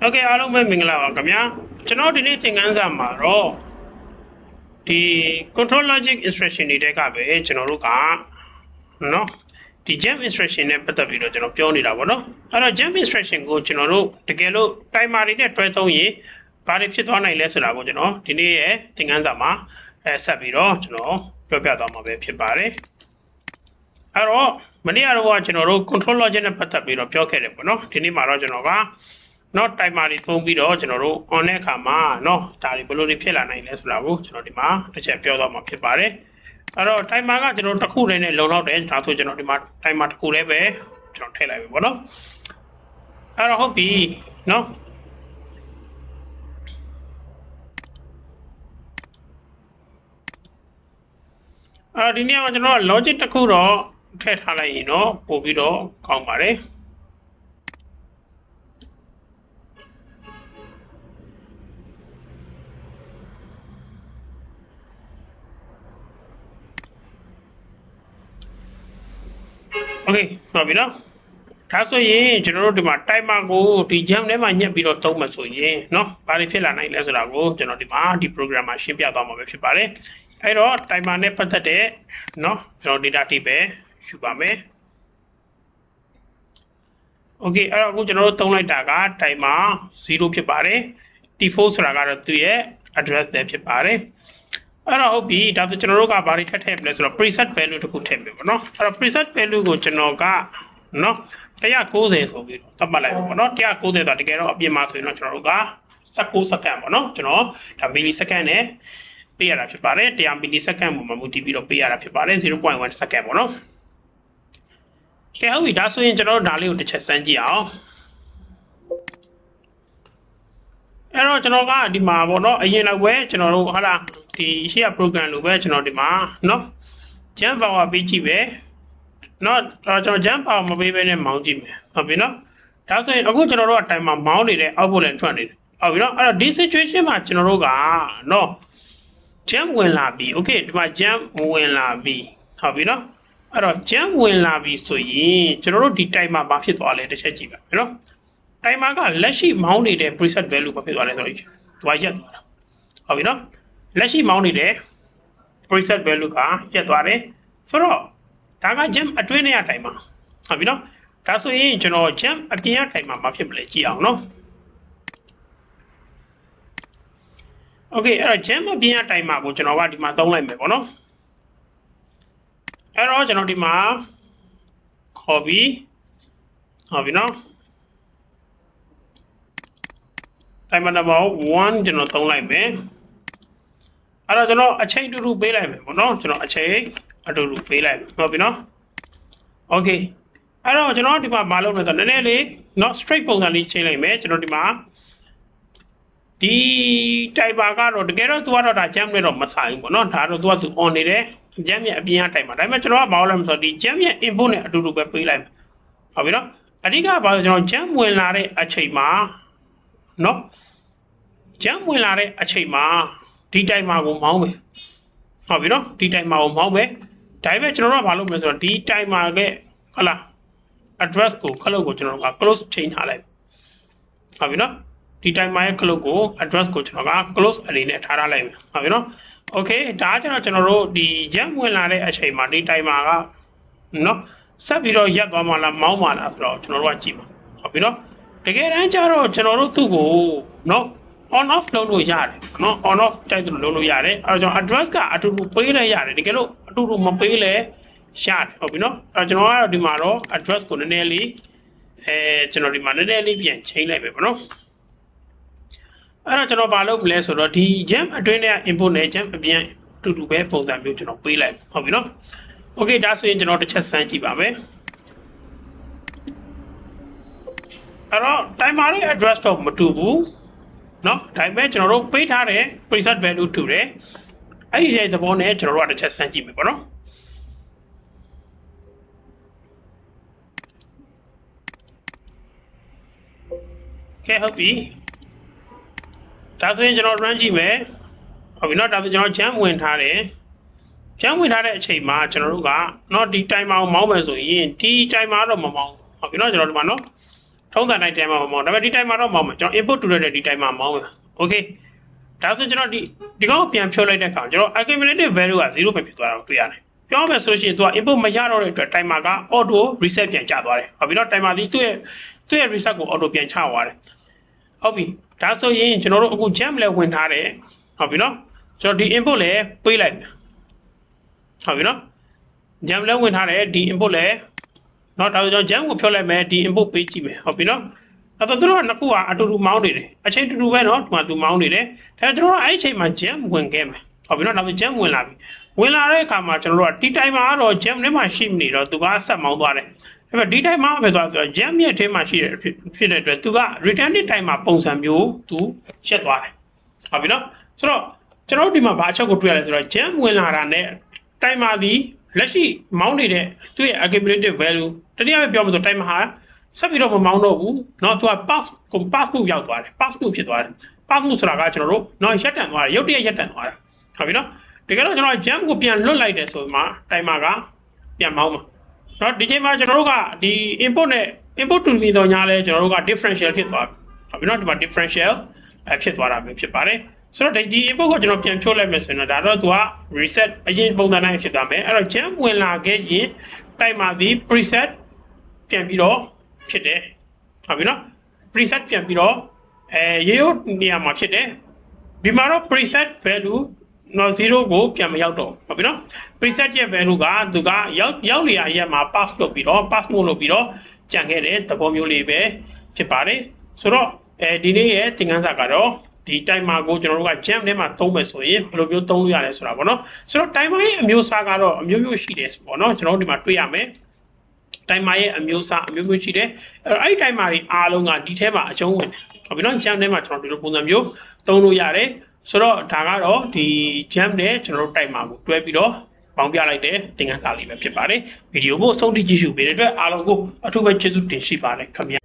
ဟုတ်ကဲ့အားလုံးပဲမင်္ဂလာပါခင်ဗျာကျွန်တော်ဒီနေ့သင်ခန်းစာမှာတော့ဒီ control logic instruction တွေတဲကပဲကျွန်တော်တို့ကနော်ဒီ jump instruction နဲ့ပတ်သက်ပြီးတော့ကျွန်တော်ပြောနေတာပေါ့နော်အဲ့တော့ jump instruction ကိုကျွန်တော်တို့တကယ်လို့ timer တွေနဲ့တွဲသုံးရင်ဘာတွေဖြစ်သွားနိုင်လဲဆိုတာကိုကျွန်တော်ဒီနေ့ရဲ့သင်ခန်းစာမှာအဲဆက်ပြီးတော့ကျွန်တော်ပြောပြသွားမှာပဲဖြစ်ပါတယ်အဲ့တော့မနေ့ကတော့ကျွန်တော်တို့ control logic နဲ့ပတ်သက်ပြီးတော့ပြောခဲ့တယ်ပေါ့နော်ဒီနေ့မှာတော့ကျွန်တော်က နော် timer တွေသုံးပြီးတော့ကျွန်တော်တို့ on တဲ့အခါမှာနော်ဒါတွေဘယ်လိုတွေဖြစ်လာနိုင်လဲဆိုတာကိုကျွန်တော်ဒီမှာတစ်ချက်ပြောသွားမှာဖြစ်ပါတယ်အဲ့တော့ timer ကကျွန်တော်တစ်ခုတည်းနဲ့လုံလောက်တယ်ဒါဆိုကျွန်တော်ဒီမှာ timer တစ်ခုတည်းပဲကျွန်တော်ထည့်လိုက်ပြီပေါ့နော်အဲ့တော့ဟုတ်ပြီနော်အဲ့ဒီနေ့မှာကျွန်တော်က logic တစ်ခုတော့ထည့်ထားလိုက်ရင်တော့ပို့ပြီးတော့ကောင်းပါတယ် โอเคဟုတ်ပြီနော်ဒါဆိုရင်ကျွန်တော်တို့ဒီမှာ timer ကိုဒီ jam ထဲမှာညှက်ပြီးတော့သုံးမှဆိုရင်เนาะဘာတွေဖြစ်လာနိုင်လဲဆိုတာကိုကျွန်တော်ဒီမှာဒီ program မှာရှင်းပြသွားမှာပဲဖြစ်ပါတယ်အဲ့တော့ timer နဲ့ပတ်သက်တဲ့เนาะကျွန်တော် data type ပဲယူပါမယ်โอเคအဲ့တော့အခုကျွန်တော်တို့သုံးလိုက်တာက timer 0ဖြစ်ပါတယ် t4 ဆိုတာကတော့သူ့ရဲ့ address ပဲဖြစ်ပါတယ် အဲ့တော့ဟုတ်ပြီဒါဆိုကျွန်တော်တို့ကဘာတွေထည့်ထည့်မလဲဆိုတော့ preset value တခုထည့်မယ်ပေါ့နော်အဲ့တော့ preset value ကိုကျွန်တော်ကနော်190ဆိုပြီးသတ်မှတ်လိုက်ပါပေါ့နော်190ဆိုတာတကယ်တော့အပြင်မှာဆိုရင်တော့ကျွန်တော်တို့က19စက္ကန့်ပေါ့နော်ကျွန်တော်ဒါ milli second နဲ့ပေးရတာဖြစ်ပါတယ်100 milli second ပုံမှာမူတည်ပြီးတော့ပေးရတာဖြစ်ပါတယ်0.1စက္ကန့်ပေါ့နော်ကဲဟုတ်ပြီဒါဆိုရင်ကျွန်တော်တို့ဒါလေးကိုတစ်ချက်စမ်းကြည့်အောင် အဲ့တော့ကျွန်တော်ကဒီမှာပေါ့နော်အရင်တော့ပဲကျွန်တော်တို့ဟာလာဒီရှေ့က program လိုပဲကျွန်တော်ဒီမှာနော် jump power ပေးကြည့်ပဲနော်ကျွန်တော် jump power မပေးဘဲနဲ့မောင်းကြည့်မယ်ဟုတ်ပြီနော်ဒါဆိုရင်အခုကျွန်တော်တို့က time မှာမောင်းနေတဲ့ output လည်းထွက်နေတယ်ဟုတ်ပြီနော်အဲ့တော့ဒီ situation မှာကျွန်တော်တို့ကနော် jump ဝင်လာပြီ okay ဒီမှာ jump ဝင်လာပြီဟုတ်ပြီနော်အဲ့တော့ jump ဝင်လာပြီဆိုရင်ကျွန်တော်တို့ဒီ time မှာဘာဖြစ်သွားလဲတစ်ချက်ကြည့်ပါမယ်နော် timer ကလက်ရှိမောင်းနေတဲ့ preset value ဘာဖြစ်သွားလဲဆိုတော့သူကရက်သွားတာဟုတ်ပြီနော်လက်ရှိမောင်းနေတဲ့ preset value ကရက်သွားတယ်ဆိုတော့ဒါက gem အတွင်းထဲက timer ဟုတ်ပြီနော်ဒါဆိုရင်ကျွန်တော် gem အပြင်က timer မှာဖြစ်မလဲကြည့်အောင်နော် Okay အဲ့တော့ gem အပြင်က timer ကိုကျွန်တော်ကဒီမှာသုံးလိုက်မယ်ပေါ့နော်အဲ့တော့ကျွန်တော်ဒီမှာခေါ်ပြီးဟုတ်ပြီနော် timer number 1ကျွန်တော်သုံးလိုက်မယ်အဲ့တော့ကျွန်တော်အချိန်တူတူပေးလိုက်မယ်ပေါ့နော်ကျွန်တော်အချိန်အတူတူပေးလိုက်မယ်ဟုတ်ပြီနော် okay အဲ့တော့ကျွန်တော်ဒီမှာမလုပ်နဲ့ဆိုတော့နည်းနည်းလေး not straight ပုံစံလေးချိန်လိုက်မယ်ကျွန်တော်ဒီမှာဒီ timer ကတော့တကယ်တော့သူကတော့ဒါ jam နဲ့တော့မဆိုင်ဘူးပေါ့နော်ဒါတော့သူကသူ on နေတယ် jam ရဲ့အပြင်က timer ဒါပေမဲ့ကျွန်တော်ကဘာလို့လဲဆိုတော့ဒီ jam ရဲ့ input နဲ့အတူတူပဲပေးလိုက်မယ်ဟုတ်ပြီနော်အဓိကဘာလို့ကျွန်တော် jam ဝင်လာတဲ့အချိန်မှာ နော်ကျမ်းဝင်လာတဲ့အချိန်မှာဒီတိုင်မာကိုမောင်းမယ်ဟုတ်ပြီနော်ဒီတိုင်မာကိုမောင်းမယ်ဒါပေမဲ့ကျွန်တော်တို့ကဘာလုပ်မလဲဆိုတော့ဒီတိုင်မာကဟလာ address ကိုခလုတ်ကိုကျွန်တော်တို့က close ချိန်ထားလိုက်ဟုတ်ပြီနော်ဒီတိုင်မာရဲ့ခလုတ်ကို address ကိုကျွန်တော်က close အနေနဲ့ထားထားလိုက်မယ်ဟုတ်ပြီနော် okay ဒါကျတော့ကျွန်တော်တို့ဒီကျမ်းဝင်လာတဲ့အချိန်မှာဒီတိုင်မာကနော်ဆက်ပြီးတော့ရက်သွားမှလားမောင်းမှလားဆိုတော့ကျွန်တော်တို့ကကြည့်ပါဟုတ်ပြီနော် တကယ်တမ်းကျတော့ကျွန်တော်တို့သူ့ကိုနော် on off လုပ်လို့ရတယ်နော် on off တိုက်သူလုပ်လို့ရတယ်အဲတော့ကျွန်တော် address ကအတူတူပေးလဲရတယ်တကယ်လို့အတူတူမပေးလဲရတယ်ဟုတ်ပြီနော်အဲကျွန်တော်ကတော့ဒီမှာတော့ address ကိုနည်းနည်းလေးအဲကျွန်တော်ဒီမှာနည်းနည်းလေးပြန်ချိန်လိုက်ပဲပေါ့နော်အဲ့တော့ကျွန်တော်ဘာလုပ်မလဲဆိုတော့ဒီ gem အတွင်းထဲက input နဲ့ gem အပြင်အတူတူပဲပုံစံမျိုးကျွန်တော်ပေးလိုက်ဟုတ်ပြီနော် okay ဒါဆိုရင်ကျွန်တော်တစ်ချက်စမ်းကြည့်ပါမယ် အဲ့တော့ timer ရဲ့ address တော့မတူဘူးเนาะဒါပေမဲ့ကျွန်တော်တို့ပေးထားတဲ့ preset value တူတယ်အဲ့ဒီရဲ့သဘောနဲ့ကျွန်တော်တို့ကတစ်ချက်စမ်းကြည့်မယ်ပေါ့နော်ကဲဟုတ်ပြီဒါဆိုရင်ကျွန်တော် run ကြည့်မယ်ဟုတ်ပြီเนาะဒါဆိုကျွန်တော် jam ဝင်ထားတယ် jam ဝင်ထားတဲ့အချိန်မှာကျွန်တော်တို့ကเนาะဒီ timer ကိုမောင်းမယ်ဆိုရင်ဒီ timer တော့မမောင်းဟုတ်ပြီเนาะကျွန်တော်ဒီမှာเนาะ ထုံးစံတိုင်း timer မှာမောင်းဒါပေမဲ့ဒီ timer တော့မောင်းမှာကျွန်တော် input to တဲ့ဒီ timer မောင်းမှာ okay ဒါဆိုကျွန်တော်ဒီဒီကောင်ပြန်ဖြုတ်လိုက်တဲ့အခါကျွန်တော် accumulative value က0ပဲဖြစ်သွားတာကိုတွေ့ရတယ်ပြောမယ်ဆိုလို့ရှိရင်သူက input မရတော့တဲ့အတွက် timer က auto reset ပြန်ကျသွားတယ်ဟုတ်ပြီနော် timer ဒီသူ့ရဲ့သူ့ရဲ့ reset ကို auto ပြန်ချသွားတယ်ဟုတ်ပြီဒါဆိုရင်ကျွန်တော်တို့အခု jam လဲဝင်ထားတယ်ဟုတ်ပြီနော်ကျွန်တော်ဒီ input လဲပေးလိုက်မယ်ဟုတ်ပြီနော် jam လဲဝင်ထားတယ်ဒီ input လဲ နော်ဒါဆိုကျွန်တော်ဂျမ်းကိုဖြုတ်လိုက်မယ်ဒီ input ပေးကြည့်မယ်ဟုတ်ပြီနော်အဲ့တော့သူတို့ကနှစ်ခုကအတူတူမောင်းနေတယ်အချိန်တူတူပဲနော်ဒီမှာသူမောင်းနေတယ်ဒါကျွန်တော်ကအဲ့အချိန်မှာ jam ဝင်ခဲ့မယ်ဟုတ်ပြီနော်ဒါပေမဲ့ jam ဝင်လာပြီဝင်လာတဲ့အခါမှာကျွန်တော်တို့ကဒီ time မှာတော့ jam ထဲမှာရှိနေတော့သူကဆက်မောင်းသွားတယ်အဲ့တော့ဒီ time မှာပဲသွားပြီးတော့ jam ရဲ့ထဲမှာရှိတဲ့ဖြစ်တဲ့အတွက်သူက return time မှာပုံစံမျိုးသူရက်သွားတယ်ဟုတ်ပြီနော်ဆိုတော့ကျွန်တော်တို့ဒီမှာဘာအချက်ကိုတွေ့ရလဲဆိုတော့ jam ဝင်လာတာနဲ့ time မှာဒီ လက်ရှိမောင်းနေတဲ့သူ့ရဲ့ accumulative value တနည်းအားဖြင့်ပြောမယ်ဆို timer ဟာဆက်ပြီးတော့မမောင်းတော့ဘူးเนาะသူက pass ကို pass မှုရောက်သွားတယ် pass မှုဖြစ်သွားတယ် pass မှုဆိုတာကကျွန်တော်တို့เนาะရက်တန်သွားတယ်ရုတ်တရက်ရက်တန်သွားတာဟုတ်ပြီเนาะတကယ်တော့ကျွန်တော် jam ကိုပြန်လွတ်လိုက်တယ်ဆိုမှ timer ကပြန်မောင်းမှာเนาะဒီချိန်မှာကျွန်တော်တို့ကဒီ input နဲ့ input to ပြီးတော့ညာလဲကျွန်တော်တို့က differential ဖြစ်သွားပြီဟုတ်ပြီเนาะဒီမှာ differential အဖြစ်သွားတာမျိုးဖြစ်ပါတယ် ဆိုတော့ဒီ input ကိုကျွန်တော်ပြန်ဖြုတ်လိုက်မယ်ဆိုရင်တော့ဒါတော့သူက reset အရင်ပုံစံတိုင်းဖြစ်သွားမယ်အဲ့တော့ jam ဝင်လာခဲ့ရင် timer ဒီ preset ပြန်ပြီးတော့ဖြစ်တယ်ဟုတ်ပြီနော် preset ပြန်ပြီးတော့အဲရေရိုးနေရာမှာဖြစ်တယ်ဒီမှာတော့ preset value နော်0ကိုပြန်မရောက်တော့ဟုတ်ပြီနော် preset ရဲ့ value ကသူကရောက်ရောက်နေရအရက်မှာ pass လုပ်ပြီးတော့ pass မို့လုပ်ပြီးတော့ကြံခဲ့တဲ့သဘောမျိုးလေးပဲဖြစ်ပါတယ်ဆိုတော့အဲဒီနေ့ရဲ့သင်ခန်းစာကတော့ ဒီ timer ကိုကျွန်တော်တို့က jam ထဲမှာသုံးမယ်ဆိုရင်ဘယ်လိုမျိုးသုံးလို့ရလဲဆိုတာပေါ့နော်ဆိုတော့ timer ရဲ့အမျိုးအစားကတော့အမျိုးမျိုးရှိတယ်ပေါ့နော်ကျွန်တော်တို့ဒီမှာတွေ့ရမယ် timer ရဲ့အမျိုးအစားအမျိုးမျိုးရှိတယ်အဲ့တော့အဲ့ဒီ timer တွေအားလုံးကဒီထဲမှာအကျုံးဝင်တယ်ဟုတ်ပြီနော် jam ထဲမှာကျွန်တော်ဒီလိုပုံစံမျိုးသုံးလို့ရတယ်ဆိုတော့ဒါကတော့ဒီ jam နဲ့ကျွန်တော်တို့ timer ကိုတွဲပြီးတော့ပေါင်းပြလိုက်တဲ့သင်ခန်းစာလေးပဲဖြစ်ပါတယ်ဗီဒီယိုကိုအဆုံးထိကြည့်ရှုပေးတဲ့အတွက်အားလုံးကိုအထူးပဲကျေးဇူးတင်ရှိပါတယ်ခင်ဗျာ